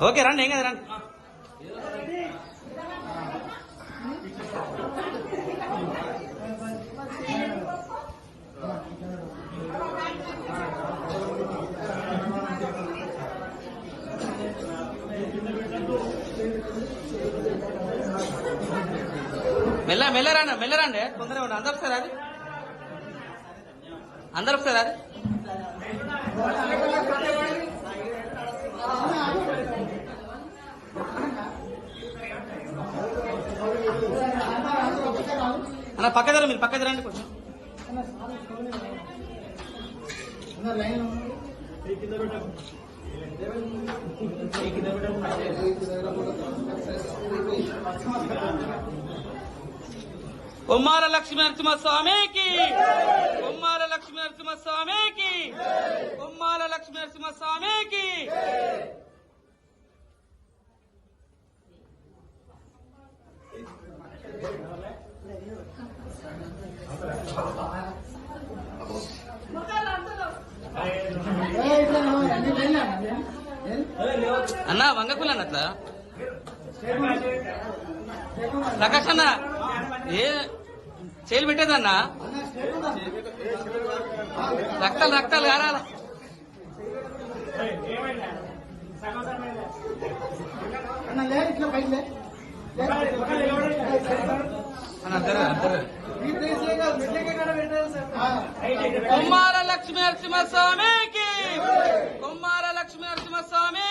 Okay రండి ఏం కదా రండి. మెల్ల మెల్లరాండి మెల్లరాండి తొందరగా ఉండి అందరు ఒకసారి అది అందరు ఒకసారి అది అన్న పక్క ధర మీరు పక్క రండి కొంచెం. ఉమ్మార లక్ష్మీ నరసింహ స్వామికి ఉమ్మార లక్ష్మీ నరసింహ స్వామికి ఉమ్మార లక్ష్మీ నరసింహ అన్న వంగకులు అన్న అట్లా? ప్రకాష్ అన్న ఏ చేలు పెట్టేదన్నా? రక్తాలు రక్తాలు కారాల అన్న లేదు ఇట్లా అద్దరు కుమార లక్ష్మీ నరసింహస్వామికి! కుమార లక్ష్మీ నరసింహస్వామి!